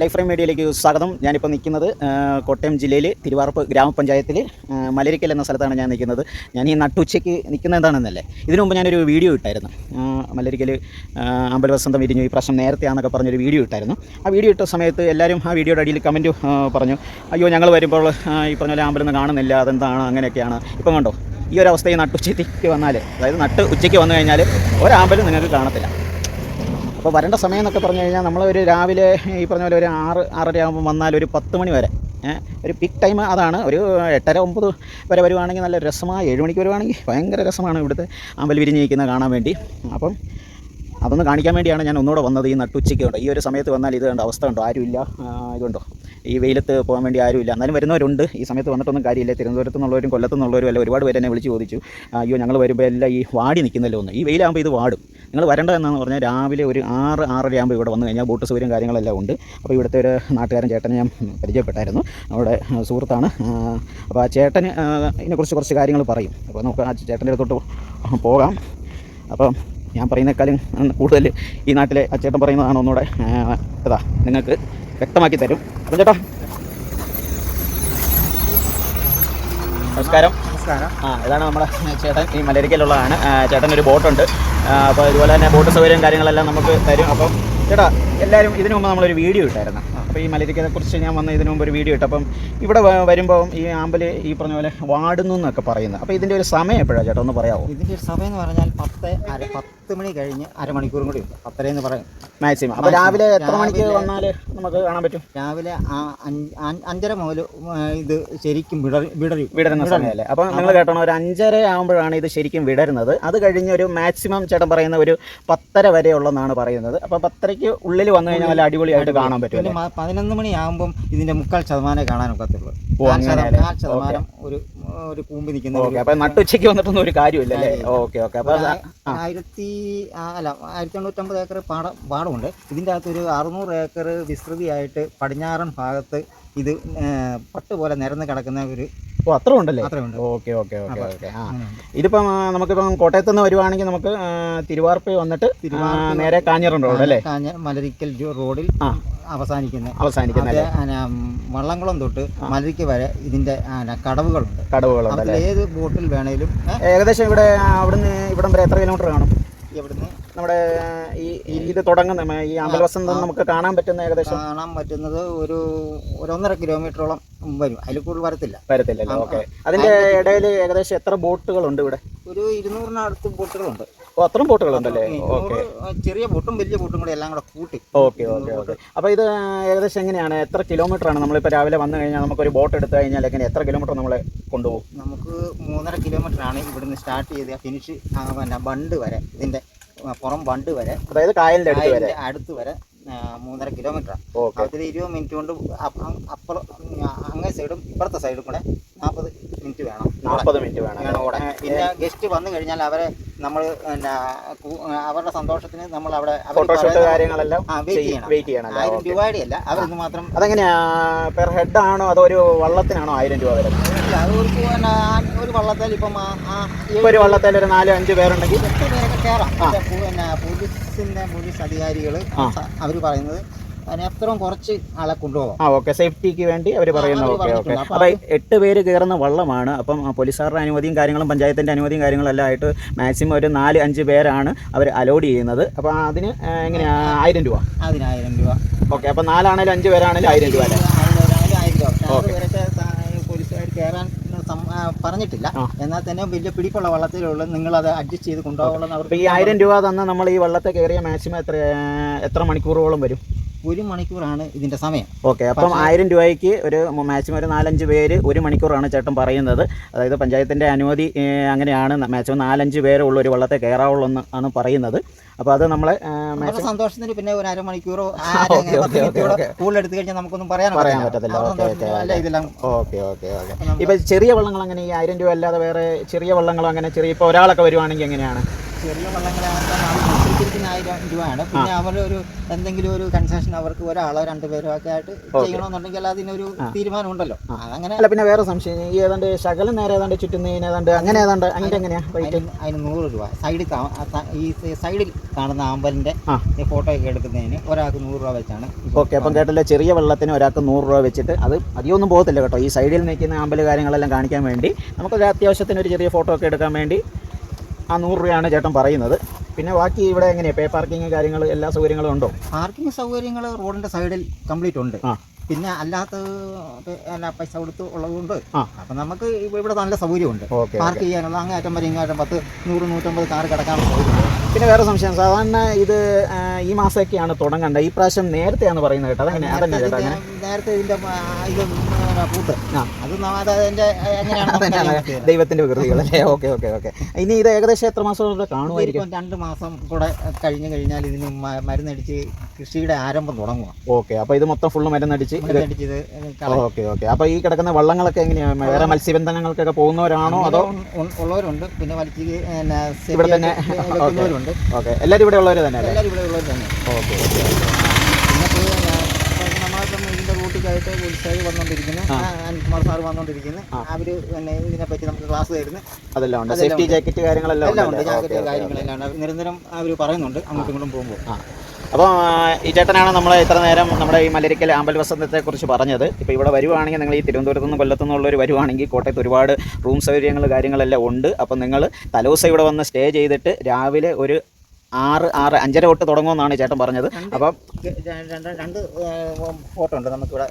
Life frame മീഡിയയിലേക്ക് സ്വാഗതം. ഞാനിപ്പോൾ നിൽക്കുന്നത് കോട്ടയം ജില്ലയിൽ തിരുവാർപ്പ് ഗ്രാമപഞ്ചായത്തിൽ മലരിക്കൽ എന്ന സ്ഥലത്താണ് ഞാൻ നിൽക്കുന്നത്. ഞാൻ ഈ നട്ടുച്ചയ്ക്ക് നിൽക്കുന്നത് എന്താണെന്നല്ലേ? ഇതിനു മുമ്പ് ഞാനൊരു വീഡിയോ ഇട്ടായിരുന്നു. മലരിക്കൽ അമ്പലവസന്തം ഇരിഞ്ഞു ഈ പ്രശ്നം നേരത്തെയാണെന്നൊക്കെ പറഞ്ഞൊരു വീഡിയോ ഇട്ടായിരുന്നു. ആ വീഡിയോ ഇട്ട സമയത്ത് എല്ലാവരും ആ വീഡിയോയുടെ അടിയിൽ കമന്റ് പറഞ്ഞു അയ്യോ ഞങ്ങൾ വരുമ്പോൾ ഈ പറഞ്ഞ പോലെ അമ്പലം ഒന്നും കാണുന്നില്ല അതെന്താണ് അങ്ങനെയൊക്കെയാണ്. ഇപ്പം കണ്ടോ ഈ ഒരു അവസ്ഥ ഈ നട്ടുച്ചയ്ക്ക് വന്നാൽ അതായത് നട്ട് ഉച്ചയ്ക്ക് വന്നു കഴിഞ്ഞാൽ ഒരാമ്പലും നിങ്ങൾക്ക് കാണത്തില്ല. അപ്പോൾ വരേണ്ട സമയം എന്നൊക്കെ പറഞ്ഞു കഴിഞ്ഞാൽ നമ്മൾ ഒരു രാവിലെ ഈ പറഞ്ഞ പോലെ ഒരു ആറ് ആറര ആകുമ്പോൾ വന്നാൽ ഒരു പത്ത് മണി വരെ. ഒരു പിക്ക് ടൈം അതാണ്. ഒരു എട്ടര ഒമ്പത് വരെ വരുവാണെങ്കിൽ നല്ല രസമായി ഏഴ് മണിക്ക് വരുവാണെങ്കിൽ ഭയങ്കര രസമാണ് ഇവിടുത്തെ അമ്പൽ വിരിഞ്ഞിരിക്കുന്നത് കാണാൻ വേണ്ടി. അപ്പം അതൊന്ന് കാണിക്കാൻ വേണ്ടിയാണ് ഞാൻ ഒന്നുകൂടെ വന്നത്. ഈ നട്ടുച്ചയ്ക്ക് ഉണ്ടോ ഈ ഒരു സമയത്ത് വന്നാൽ ഇത് കണ്ടോ അവസ്ഥ ഉണ്ടോ ആരുമില്ല. ഇതുണ്ടോ? ഈ വെയിലത്ത് പോകാൻ വേണ്ടി ആരുമില്ല. എന്നാലും വരുന്നവരുണ്ട്. ഈ സമയത്ത് വന്നിട്ടൊന്നും കാര്യമില്ല. തിരുവനന്തപുരത്ത് നിന്നുള്ളവരും കൊല്ലത്ത് നിന്നുള്ളവരും എല്ലാം ഒരുപാട് പേര് വിളിച്ച് ചോദിച്ചു. അയ്യോ ഞങ്ങൾ വരുമ്പോൾ എല്ലാം ഈ വാടി നിൽക്കുന്നല്ലോ ഒന്ന്? ഈ വെയിലാകുമ്പോൾ ഇത് വാടും. നിങ്ങൾ വരേണ്ടതെന്നാന്ന് പറഞ്ഞാൽ രാവിലെ ഒരു ആറ് ആറര ആകുമ്പോൾ ഇവിടെ വന്നു കഴിഞ്ഞാൽ ബോട്ട് സൗകര്യം കാര്യങ്ങളെല്ലാം ഉണ്ട്. അപ്പോൾ ഇവിടുത്തെ ഒരു നാട്ടുകാരൻ ചേട്ടനെ ഞാൻ പരിചയപ്പെട്ടായിരുന്നു. അവിടെ സുഹൃത്താണ്. അപ്പോൾ ആ ചേട്ടന് ഇതിനെക്കുറിച്ച് കുറച്ച് കാര്യങ്ങൾ പറയും. അപ്പോൾ നമുക്ക് ആ ചേട്ടന്റെ അടുത്തോട്ട് പോകാം. അപ്പം ഞാൻ പറയുന്നേക്കാളും കൂടുതൽ ഈ നാട്ടിലെ ആ ചേട്ടൻ പറയുന്നതാണ് ഒന്നുകൂടെ അതാ നിങ്ങൾക്ക് വ്യക്തമാക്കി തരും. അപ്പം ചേട്ടാ. നമസ്കാരം. നമസ്കാരം. ആ ഇതാണ് നമ്മുടെ ചേട്ടൻ ഈ മലരിക്കലുള്ളതാണ് ചേട്ടൻ ഒരു ബോട്ടുണ്ട്. അപ്പോൾ ഇതുപോലെ തന്നെ ബോട്ട് സൗകര്യം കാര്യങ്ങളെല്ലാം നമുക്ക് തരും. അപ്പം ചേട്ടാ എല്ലാവരും ഇതിനു മുമ്പ് നമ്മളൊരു വീഡിയോ ഇട്ടായിരുന്നു. അപ്പോൾ ഈ മലരിക്കയെക്കുറിച്ച് ഞാൻ വന്ന ഇതിനു മുമ്പ് ഒരു വീഡിയോ ഇട്ടു അപ്പം ഇവിടെ വരുമ്പോൾ ഈ ആമ്പൽ ഈ പറഞ്ഞ പോലെ വാടുന്നു എന്നൊക്കെ പറയുന്നത്. അപ്പോൾ ഇതിന്റെ ഒരു സമയം എപ്പോഴാണ് ചേട്ടാ? ഒന്ന് പറയാമോ ഇതിന്റെ ഒരു സമയം എന്ന് പറഞ്ഞാൽ പത്ത് അര പത്ത് മണി കഴിഞ്ഞ് അരമണിക്കൂറും കൂടി ഉണ്ട്. അത്രയെന്ന് എന്ന് പറയും. മാക്സിമം അപ്പോൾ രാവിലെ എത്ര മണിക്ക് വന്നാൽ നമുക്ക് കാണാൻ പറ്റും? രാവിലെ അഞ്ചര മുതൽ ഇത് ശരിക്കും വിടറി വിടരും വിടരുന്ന സമയമല്ലേ? അപ്പോൾ നിങ്ങൾ കേട്ടോ ഒരു അഞ്ചര ആകുമ്പോഴാണ് ഇത് ശരിക്കും വിടരുന്നത്. അത് കഴിഞ്ഞ് ഒരു മാക്സിമം ചേട്ടൻ പറയുന്ന ഒരു പത്തര വരെ ഉള്ളതെന്നാണ് പറയുന്നത്. അപ്പോൾ പത്തരയ്ക്ക് ഉള്ളിൽ വന്നു കഴിഞ്ഞാൽ നല്ല അടിപൊളിയായിട്ട് കാണാൻ പറ്റും പതിനൊന്ന് മണിയാകുമ്പം ഇതിന്റെ മുക്കാൽ ശതമാനമേ കാണാൻ ഒക്കത്തുള്ളൂ കാൽ ശതമാനം ഒരു ഒരു കൂമ്പി നിൽക്കുന്ന ഓക്കെ അപ്പം നട്ടുച്ചയ്ക്ക് വന്നിട്ടൊന്നും ഒരു കാര്യമില്ല. അല്ലേ ഓക്കെ ഓക്കെ അപ്പം ഒരു ആ- ആയിരത്തി അല്ല ആയിരത്തി എണ്ണൂറ്റമ്പത് ഏക്കർ പാട പാടമുണ്ട്. ഇതിന്റെ അകത്ത് ഒരു അറുന്നൂറ് ഏക്കർ വിസ്തൃതിയായിട്ട് പടിഞ്ഞാറൻ ഭാഗത്ത് ഇത് പട്ട് പോലെ നിരന്ന് കിടക്കുന്ന ഒരു ഓ അത്ര ഉണ്ടല്ലേ? അത്രയുണ്ട്. ഓക്കെ ഓക്കെ ഓക്കെ ഓക്കെ ആ. ഇതിപ്പം നമുക്കിപ്പം കോട്ടയത്ത് നിന്ന് വരുവാണെങ്കിൽ നമുക്ക് തിരുവാർപ്പ് വന്നിട്ട് നേരെ കാഞ്ഞിറം റോഡ് അല്ലേ? കാഞ്ഞ മലരിക്കൽ റോഡിൽ അവസാനിക്കുന്നത് അവസാനിക്കുന്ന അവസാനിക്കുന്ന വള്ളംകുളം തൊട്ട് മലരിക്ക് വരെ ഇതിന്റെ കടവുകളുണ്ട്. കടവുകളുണ്ട് ഏത് ബോട്ടിൽ വേണേലും ഏകദേശം ഇവിടെ അവിടുന്ന് ഇവിടം വരെ എത്ര കിലോമീറ്റർ കാണും? ഇവിടുന്ന് നമ്മുടെ ഈ ഇത് തുടങ്ങുന്ന ഈ അമ്പൽ വസന്തം നമുക്ക് കാണാൻ പറ്റുന്ന ഏകദേശം? കാണാൻ പറ്റുന്നത് ഒരു ഒരു ഒന്നര കിലോമീറ്ററോളം വരും. അതിൽ കൂടുതൽ വരത്തില്ല. വരത്തില്ല ഓക്കെ. അതിന്റെ ഇടയിൽ ഏകദേശം എത്ര ബോട്ടുകളുണ്ട് ഇവിടെ? ഒരു ഇരുന്നൂറിനടുത്ത് ബോട്ടുകളുണ്ട്. ഓ അത്രയും ബോട്ടുകളുണ്ടല്ലേ ഓക്കെ. ചെറിയ ബോട്ടും വലിയ ബോട്ടും കൂടെ എല്ലാം കൂടെ കൂട്ടി. Okay okay okay. അപ്പോൾ ഇത് ഏകദേശം എങ്ങനെയാണ്? എത്ര കിലോമീറ്റർ ആണ് നമ്മളിപ്പോൾ രാവിലെ വന്നു കഴിഞ്ഞാൽ നമുക്ക് ഒരു ബോട്ട് എടുത്തു കഴിഞ്ഞാൽ എങ്ങനെ എത്ര കിലോമീറ്റർ നമ്മളെ കൊണ്ടുപോകും? നമുക്ക് മൂന്നര കിലോമീറ്റർ ആണ് ഇവിടുന്ന് സ്റ്റാർട്ട് ചെയ്ത് ഫിനിഷ് പിന്നെ ബണ്ട് വരെ ഇതിന്റെ പുറം ബണ്ട് വരെ അതായത് കായലിന്റെ അടുത്ത് വരെ. അടുത്ത് വരെ മൂന്നര കിലോമീറ്റർ ഓക്കെ. അതിൽ ഇരുപത് മിനിറ്റ് കൊണ്ട് അപ്പുറം അങ്ങേ സൈഡും ഇപ്പുറത്തെ സൈഡും കൂടെ നാൽപ്പത് മിനിറ്റ് വേണം. നാൽപ്പത് മിനിറ്റ് വേണം വേണം പിന്നെ ഗസ്റ്റ് വന്നു കഴിഞ്ഞാൽ അവരെ നമ്മൾ പിന്നെ അവരുടെ സന്തോഷത്തിന് നമ്മൾ അവിടെ ഫോട്ടോഷൂട്ട് കാര്യങ്ങളെല്ലാം വെയിറ്റ് ചെയ്യണം. ആയിരം രൂപയുടെ അല്ല അവർക്ക് മാത്രം അതെങ്ങനെയാ? പെർ ഹെഡ് ആണോ അതോ ഒരു വള്ളത്തിനാണോ ആയിരം രൂപ വരുന്നത് അവർക്ക് ഒരു വള്ളത്തേൽ ഇപ്പം ഒരു വള്ളത്തിൽ ഒരു നാല് അഞ്ച് പേരുണ്ടെങ്കിൽ എട്ട് പേരൊക്കെ കയറാം. പിന്നെ പോലീസിന്റെ പോലീസ് അധികാരികൾ അവർ പറയുന്നത് അത്രയും കുറച്ച് ആളെ കൊണ്ടുപോകാം ആ ഓക്കെ സേഫ്റ്റിക്ക് വേണ്ടി അവർ പറയുന്നു ഓക്കെ ഓക്കെ അപ്പൊ അപ്പോൾ എട്ട് പേര് കയറുന്ന വള്ളമാണ്. അപ്പം പോലീസുകാരുടെ അനുമതിയും കാര്യങ്ങളും പഞ്ചായത്തിന്റെ അനുമതിയും കാര്യങ്ങളും എല്ലാം ആയിട്ട് മാക്സിമം ഒരു നാല് അഞ്ച് പേരാണ് അവർ അലോഡ് ചെയ്യുന്നത്. അപ്പോൾ അതിന് എങ്ങനെയാ? ആയിരം രൂപ. അതിനായിരം രൂപ. ഓക്കെ അപ്പോൾ നാലാണേലും അഞ്ച് പേരാണേലും ആയിരം രൂപ അല്ലേ? പോലീസുകാർ കയറാൻ പറഞ്ഞിട്ടില്ല. എന്നാൽ തന്നെ വലിയ പിടിപ്പുള്ള വള്ളത്തിലുള്ള നിങ്ങൾ അത് അഡ്ജസ്റ്റ് ചെയ്ത് കൊണ്ടുപോകണം ഈ ആയിരം രൂപ തന്നെ നമ്മൾ ഈ വള്ളത്തെ കയറിയ മാക്സിമം എത്ര എത്ര മണിക്കൂറോളം വരും? ഒരു മണിക്കൂറാണ് ഇതിന്റെ സമയം. ഓക്കെ അപ്പം ആയിരം രൂപയ്ക്ക് ഒരു മാക്സിമം ഒരു നാലഞ്ച് പേര് ഒരു മണിക്കൂറാണ് ചേട്ടൻ പറയുന്നത്. അതായത് പഞ്ചായത്തിന്റെ അനുമതി അങ്ങനെയാണ് മാക്സിമം നാലഞ്ച് പേരുള്ള ഒരു വള്ളത്തെ കയറാവുള്ളൂ എന്ന് ആണ് പറയുന്നത്. അപ്പോൾ അത് നമ്മളെ സന്തോഷത്തിന് പിന്നെ ഒരു അരമണിക്കൂറോ കൂടുതലെടുത്ത് കഴിഞ്ഞാൽ നമുക്കൊന്നും പറയാൻ പറയാൻ പറ്റത്തില്ല. ഇപ്പൊ ഓക്കെ, ഓക്കെ, ഓക്കെ. ചെറിയ വള്ളങ്ങൾ അങ്ങനെ ഈ ആയിരം രൂപ അല്ലാതെ വേറെ ചെറിയ വള്ളങ്ങളോ അങ്ങനെ ചെറിയ ഇപ്പൊ ഒരാളൊക്കെ വരുവാണെങ്കിൽ എങ്ങനെയാണ്? ചെറിയ വള്ളങ്ങളാകുമ്പോൾ ആയിരം രൂപയാണ്. പിന്നെ അവർ ഒരു എന്തെങ്കിലും ഒരു കൺസെഷൻ അവർക്ക് ഒരാളോ രണ്ടുപേരോ ഒക്കെ ആയിട്ട് ചെയ്യണമെന്നുണ്ടെങ്കിൽ അതിനൊരു തീരുമാനം ഉണ്ടല്ലോ അങ്ങനെ അല്ല പിന്നെ വേറെ സംശയം. ഈ ഏതാണ്ട് ശകലം നേരെ ഏതാണ്ട് ചുറ്റുന്നതിന് ഏതാണ്ട് അങ്ങനെ ഏതാണ്ട് അങ്ങനെ എങ്ങനെയാ റേറ്റ് അതിന് നൂറ് രൂപ. സൈഡിൽ ഈ സൈഡിൽ കാണുന്ന ആമ്പലിന്റെ ഫോട്ടോ ഒക്കെ എടുക്കുന്നതിന് ഒരാൾക്ക് നൂറ് രൂപ വെച്ചാണ് ഓക്കെ അപ്പം കേട്ടല്ലോ ചെറിയ വെള്ളത്തിന് ഒരാൾക്ക് നൂറ് രൂപ വെച്ചിട്ട് അത് അധികമൊന്നും പോകത്തില്ല കേട്ടോ. ഈ സൈഡിൽ നിൽക്കുന്ന ആമ്പൽ കാര്യങ്ങളെല്ലാം കാണിക്കാൻ വേണ്ടി നമുക്കൊരു അത്യാവശ്യത്തിന് ഒരു ചെറിയ ഫോട്ടോ ഒക്കെ എടുക്കാൻ വേണ്ടി ആ നൂറ് രൂപയാണ് ചേട്ടൻ പറയുന്നത്. പിന്നെ ബാക്കി ഇവിടെ എങ്ങനെയാ? പേ പാർക്കിംഗ് കാര്യങ്ങൾ എല്ലാ സൗകര്യങ്ങളും ഉണ്ടോ? പാർക്കിംഗ് സൗകര്യങ്ങൾ റോഡിന്റെ സൈഡിൽ കംപ്ലീറ്റ് ഉണ്ട്. പിന്നെ അല്ലാത്ത പൈസ കൊടുത്ത് ഉള്ളതുകൊണ്ട് അപ്പൊ നമുക്ക് ഇവ- ഇവിടെ നല്ല സൗകര്യമുണ്ട്. പാർക്ക് ചെയ്യാനുള്ള അങ്ങേറ്റം വരെ ഇങ്ങേറ്റം പത്ത് നൂറ് നൂറ്റമ്പത് കാർ കിടക്കാനുള്ള സൗകര്യം. പിന്നെ വേറെ സംശയം സാധാരണ ഇത് ഈ മാസമൊക്കെയാണ് തുടങ്ങേണ്ടത്. ഈ പ്രാവശ്യം നേരത്തെയാണ് പറയുന്നത് കേട്ടോ. അതെങ്ങനെ അതന്നെ ചേട്ടാ അങ്ങനെ? നേരത്തെ ഇതിന്റെ ഇത് വികൃതികൾ അല്ലേ അത് അതിന്റെ ദൈവത്തിന്റെ വികൃതികളല്ലേ ഓക്കെ ഓക്കെ ഓക്കെ. ഇനി ഇത് ഏകദേശം എത്ര മാസം കൂടെ കാണുമായിരിക്കും? രണ്ട് മാസം കൂടെ കഴിഞ്ഞു കഴിഞ്ഞാൽ ഇതിന് മരുന്നടിച്ച് കൃഷിയുടെ ആരംഭം തുടങ്ങുക ഓക്കെ അപ്പൊ ഇത് മൊത്തം ഫുള്ള് മരുന്നടിച്ച്. Okay okay. അപ്പൊ ഈ കിടക്കുന്ന വള്ളങ്ങളൊക്കെ എങ്ങനെയാണ് വേറെ മത്സ്യബന്ധനങ്ങൾക്കൊക്കെ പോകുന്നവരാണോ അതോ ഉള്ളവരുണ്ട്. പിന്നെ വലിച്ച് ഇവിടെ തന്നെ? ഓക്കെ എല്ലാവരും ഇവിടെ ഉള്ളവർ തന്നെ അല്ലേ എല്ലാവരും ഇവിടെ ഉള്ളവർ തന്നെ. ഓക്കെ നമ്മളിപ്പം ഇതിന്റെ ഗുഡ്സായി വന്നോണ്ടിരിക്കുന്നു. വന്നുകൊണ്ടിരിക്കുന്നു അനിൽകുമാർ സാർ വന്നുകൊണ്ടിരിക്കുന്നു അവർ പിന്നെ ഇതിനെ പറ്റി നമുക്ക് ക്ലാസ് തരുന്നു. അതെല്ലാം ഉണ്ട്. സേഫ്റ്റി ജാക്കറ്റ് കാര്യങ്ങളെല്ലാം എല്ലാം ഉണ്ട്. ജാക്കറ്റ് കാര്യങ്ങളെല്ലാം ഉണ്ട്. നിരന്തരം അവർ പറയുന്നുണ്ട്. അങ്ങോട്ടും ഇങ്ങോട്ടും പോകുമ്പോൾ. അപ്പോൾ ഈ ചേട്ടനാണ് നമ്മൾ ഇത്ര നേരം നമ്മുടെ ഈ മലരിക്കൽ ആമ്പൽ വസന്തത്തെക്കുറിച്ച് പറഞ്ഞത്. ഇപ്പോൾ ഇവിടെ വരുവാണെങ്കിൽ നിങ്ങൾ ഈ തിരുവനന്തപുരത്ത് നിന്ന് കൊല്ലത്തു നിന്നുള്ളവർ വരുവാണെങ്കിൽ കോട്ടയത്ത് ഒരുപാട് റൂം സൗകര്യങ്ങൾ കാര്യങ്ങളെല്ലാം ഉണ്ട്. അപ്പോൾ നിങ്ങൾ തലോസ ഇവിടെ വന്ന് സ്റ്റേ ചെയ്തിട്ട് രാവിലെ ഒരു ആറ് ആറ് അഞ്ചര തൊട്ട് തുടങ്ങുമെന്നാണ് ചേട്ടൻ പറഞ്ഞത്. അപ്പം രണ്ട് രണ്ട് ഫോട്ടോ ഉണ്ട്. നമുക്കിവിടെ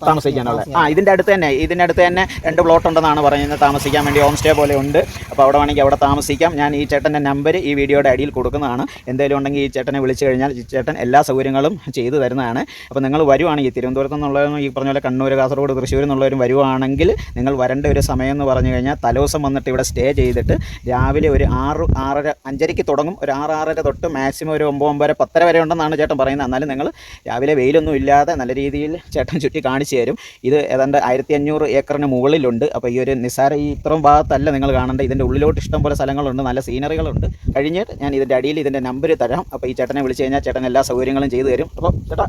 ഒന്ന് താമസിക്കാനുള്ള ആ ഇതിന്റെ അടുത്ത് തന്നെ ഇതിന്റെ അടുത്ത് തന്നെ രണ്ട് പ്ലോട്ട് ഉണ്ടെന്നാണ് പറയുന്നത്. താമസിക്കാൻ വേണ്ടി ഹോം സ്റ്റേ പോലെ ഉണ്ട്. അപ്പോൾ അവിടെ വേണമെങ്കിൽ അവിടെ താമസിക്കാം. ഞാൻ ഈ ചേട്ടന്റെ നമ്പർ ഈ വീഡിയോയുടെ അടിയിൽ കൊടുക്കുന്നതാണ്. എന്തെങ്കിലും ഉണ്ടെങ്കിൽ ഈ ചേട്ടനെ വിളിച്ചു കഴിഞ്ഞാൽ ഈ ചേട്ടൻ എല്ലാ സൗകര്യങ്ങളും ചെയ്തു തരുന്നതാണ്. അപ്പോൾ നിങ്ങൾ വരുവാണെങ്കിൽ തിരുവനന്തപുരത്ത് നിന്നുള്ളവരും ഈ പറഞ്ഞ പോലെ കണ്ണൂർ കാസർഗോഡ് തൃശ്ശൂർ എന്നുള്ളവരും വരുവാണെങ്കിൽ നിങ്ങൾ വരേണ്ട ഒരു സമയം എന്ന് പറഞ്ഞു കഴിഞ്ഞാൽ തലോസം വന്നിട്ട് ഇവിടെ സ്റ്റേ ചെയ്തിട്ട് രാവിലെ ഒരു ആറ് ആറര അഞ്ചരയ്ക്ക് തുടങ്ങും. ഒരു ആറ് ആറര തൊട്ട് മാക്സിമം ഒരു ഒമ്പത് ഒമ്പതര പത്തര വരെ ഉണ്ടെന്നാണ് ചേട്ടൻ പറയുന്നത്. എന്നാലും നിങ്ങൾ രാവിലെ വെയിലൊന്നും ഇല്ലാതെ നല്ല രീതിയിൽ ചേട്ടൻ ചുറ്റി കാണിച്ചു തരും. ഇത് ഏതാണ്ട് ആയിരത്തി അഞ്ഞൂറ് ഏക്കറിന് മുകളിലുണ്ട്. അപ്പോൾ ഈ ഒരു നിസാര ഈ ഇത്രയും ഭാഗത്തല്ല നിങ്ങൾ കാണേണ്ടത്. ഇതിന്റെ ഉള്ളിലോട്ട് ഇഷ്ടം പോലെ സ്ഥലങ്ങളുണ്ട്. നല്ല സീനറികളുണ്ട്. കഴിഞ്ഞിട്ട് ഞാൻ ഇതിന്റെ അടിയിൽ ഇതിന്റെ നമ്പർ തരാം. അപ്പോൾ ഈ ചേട്ടനെ വിളിച്ച് കഴിഞ്ഞാൽ ചേട്ടൻ എല്ലാ സൗകര്യങ്ങളും ചെയ്തു തരും. അപ്പോൾ ചേട്ടാ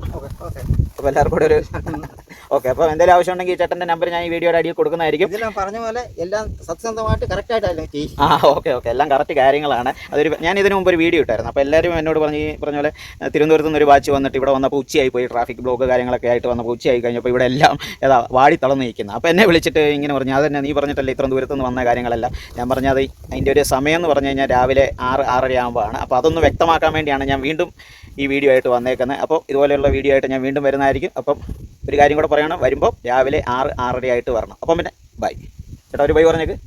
അപ്പോൾ എല്ലാവർക്കും കൂടെ ഒരു ഓക്കെ അപ്പോൾ എന്തെങ്കിലും ആവശ്യം ഉണ്ടെങ്കിൽ ചേട്ടന്റെ നമ്പർ ഞാൻ ഈ വീഡിയോയുടെ അടിയിൽ കൊടുക്കുന്നതായിരിക്കും. ഇതെല്ലാം പറഞ്ഞ പോലെ എല്ലാം സത്യസന്ധമായിട്ട് കറക്റ്റായിട്ടല്ലേ ചെയ്യും. ആ ഓക്കെ ഓക്കെ. എല്ലാം കറക്റ്റ് കാര്യങ്ങളാണ്. അതൊരു ഞാൻ ഇതിനു മുമ്പ് ഒരു വീഡിയോ ഇട്ടായിരുന്നു. അപ്പോൾ എല്ലാവരും എന്നോട് പറഞ്ഞ് പറഞ്ഞ പോലെ തിരുവനന്തപുരത്ത് നിന്ന് ഒരു വാച്ച് വന്നിട്ട് ഇവിടെ വന്നപ്പോൾ ഉച്ചയായി പോയി. ട്രാഫിക് ബ്ലോക്ക് കാര്യങ്ങളൊക്കെ ആയിട്ട് വന്നപ്പോൾ ഉച്ചയായി കഴിഞ്ഞപ്പോൾ ഇവിടെ എല്ലാം ഏതാ വാടി തളർന്ന് നിൽക്കുന്നത് അപ്പോൾ എന്നെ വിളിച്ചിട്ട് ഇങ്ങനെ പറഞ്ഞു അതന്നെ നീ പറഞ്ഞിട്ടല്ലേ ഇത്രയും ദൂരത്തു നിന്ന് വന്ന കാര്യങ്ങളല്ല? ഞാൻ പറഞ്ഞത് അതിന്റെ ഒരു സമയം എന്ന് പറഞ്ഞു കഴിഞ്ഞാൽ രാവിലെ ആറ് ആറര ആകുമ്പോഴാണ് അപ്പോൾ അതൊന്ന് വ്യക്തമാക്കാൻ വേണ്ടിയാണ് ഞാൻ വീണ്ടും ഈ വീഡിയോ ആയിട്ട് വന്നേക്കുന്നത്. അപ്പോൾ ഇതുപോലെയുള്ള വീഡിയോ ആയിട്ട് ഞാൻ വീണ്ടും വരുന്നതായിരിക്കും. അപ്പം ഒരു കാര്യം കൂടെ പറയണം. വരുമ്പോൾ രാവിലെ ആറ് ആറര ആയിട്ട് വരണം. അപ്പം പിന്നെ ബൈ ചേട്ടാ ഒരു ബൈ പറഞ്ഞേക്ക്.